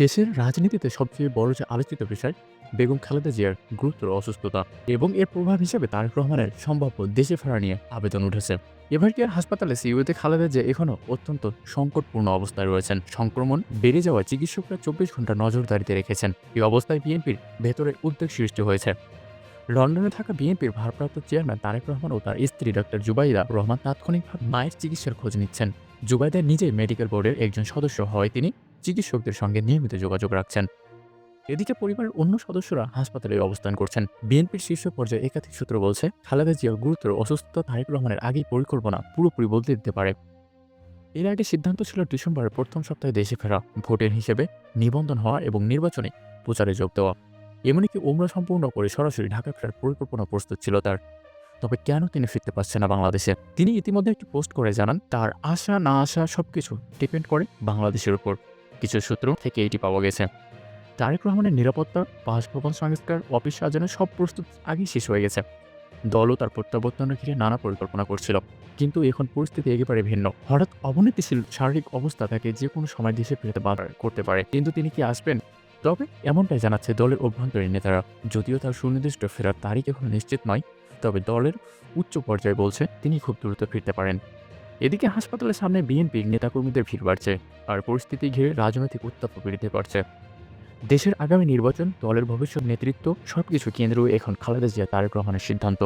দেশের রাজনীতিতে সবচেয়ে বড় যে আলোচিত বিষয়, বেগম খালেদা জিয়ার গুরুতর অসুস্থতা এবং এর প্রভাব হিসেবে তারেক রহমানের সম্ভাব্য দেশে ফেরা নিয়ে আবেদন উঠেছে। এভারকেয়ার হাসপাতালে সিইউতে খালেদা জিয়া এখনও অত্যন্ত সংকটপূর্ণ অবস্থায় রয়েছেন। সংক্রমণ বেড়ে যাওয়া চিকিৎসকরা চব্বিশ ঘণ্টা নজরদারিতে রেখেছেন। এই অবস্থায় বিএনপির ভেতরে উদ্বেগ সৃষ্টি হয়েছে। লন্ডনে থাকা বিএনপির ভারপ্রাপ্ত চেয়ারম্যান তারেক রহমান ও তার স্ত্রী ডক্টর জুবাইদা রহমান তাৎক্ষণিকভাবে মায়ের চিকিৎসার খোঁজ নিচ্ছেন। জুবাইদা নিজেই মেডিকেল বোর্ডের একজন সদস্য হয় তিনি চিকিৎসকদের সঙ্গে নিয়মিত যোগাযোগ রাখছেন। এদিকে পরিবারের অন্য সদস্যরা হাসপাতালে অবস্থান করছেন। বিএনপির শীর্ষ পর্যায়ে একাধিক সূত্র বলছে, খালেদা জিয়ার গুরুতর অসুস্থতা তারেক রহমানের আগেই পরিকল্পনা পুরোপুরি বদলে দিতে পারে। এর আগে সিদ্ধান্ত ছিল ডিসেম্বরের প্রথম সপ্তাহে দেশে ফেরা। ভোটের হিসেবে নিবন্ধন হওয়া এবং নির্বাচনে প্রচারে যোগ দেওয়া। এমনকি ওমরা সম্পূর্ণ করে সরাসরি ঢাকা ফেরার পরিকল্পনা প্রস্তুত ছিল তার। তবে কেন তিনি ফিরতে পারছেন না বাংলাদেশে? তিনি ইতিমধ্যে একটি পোস্ট করে জানান, তার আশা না আসা সবকিছু ডিপেন্ড করে বাংলাদেশের উপর। কিছু সূত্র থেকে এটি পাওয়া গেছে। তারেক রহমানের নিরাপত্তা, বাসভবন সংস্কার, অফিস সাজানোর সব প্রস্তুত আগেই শেষ হয়ে গেছে। দলও তার প্রত্যাবর্তনের ঘিরে নানা পরিকল্পনা করছিল। কিন্তু এখন পরিস্থিতি একেবারে ভিন্ন। হঠাৎ অবনতিশীল শারীরিক অবস্থা তাকে যে কোনো সময় দেশে ফিরতে বাধা করতে পারে। কিন্তু তিনি কি আসবেন? তবে এমনটাই জানাচ্ছে দলের অভ্যন্তরীণ নেতারা। যদিও তার সুনির্দিষ্ট ফেরার তারিখ এখন নিশ্চিত নয়, তবে দলের উচ্চ পর্যায়ে বলছে তিনি খুব দ্রুত ফিরতে পারেন। এদিকে হাসপাতালের সামনে বিএনপির নেতাকর্মীদের ভিড় বাড়ছে আর পরিস্থিতি ঘিরে রাজনৈতিক উত্তাপ বৃদ্ধি পারছে দেশের আগামী নির্বাচন, দলের ভবিষ্যৎ নেতৃত্ব, সবকিছু কেন্দ্র এখন খালেদা জিয়া তারেক রহমানের সিদ্ধান্ত।